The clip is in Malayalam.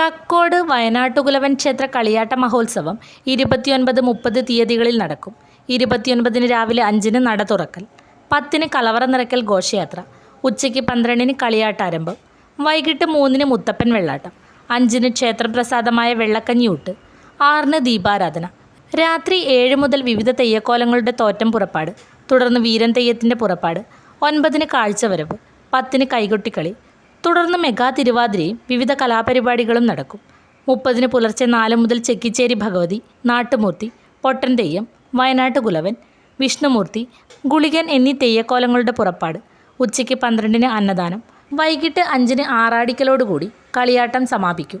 കക്കോട് വയനാട്ടുകുലവൻ ക്ഷേത്ര കളിയാട്ട മഹോത്സവം ഇരുപത്തിയൊൻപത് മുപ്പത് തീയതികളിൽ നടക്കും. ഇരുപത്തിയൊൻപതിന് രാവിലെ അഞ്ചിന് നട തുറക്കൽ. പത്തിന് കലവറ നിറയ്ക്കൽ ഘോഷയാത്ര. ഉച്ചയ്ക്ക് പന്ത്രണ്ടിന് കളിയാട്ടാരംഭം. വൈകിട്ട് മൂന്നിന് മുത്തപ്പൻ വെള്ളാട്ടം. അഞ്ചിന് ക്ഷേത്രപ്രസാദമായ വെള്ളക്കഞ്ഞിയൂട്ട്. ആറിന് ദീപാരാധന. രാത്രി ഏഴ് മുതൽ വിവിധ തെയ്യക്കോലങ്ങളുടെ തോറ്റം പുറപ്പാട്. തുടർന്ന് വീരൻ തെയ്യത്തിന്റെ പുറപ്പാട്. ഒൻപതിന് കാഴ്ചവരവ്. പത്തിന് കൈകൊട്ടിക്കളി. തുടർന്ന് മെഗാ തിരുവാതിരയും വിവിധ കലാപരിപാടികളും നടക്കും. മുപ്പതിന് പുലർച്ചെ നാല് മുതൽ ചെക്കിച്ചേരി ഭഗവതി നാട്ടുമൂർത്തി പൊട്ടൻ തെയ്യം വയനാട്ട് കുലവൻ വിഷ്ണുമൂർത്തി ഗുളികൻ എന്നീ തെയ്യക്കോലങ്ങളുടെ പുറപ്പാട് ഉച്ചയ്ക്ക് പന്ത്രണ്ടിന് അന്നദാനം വൈകിട്ട് അഞ്ചിന് ആറാടിക്കലോടുകൂടി കളിയാട്ടം സമാപിക്കും.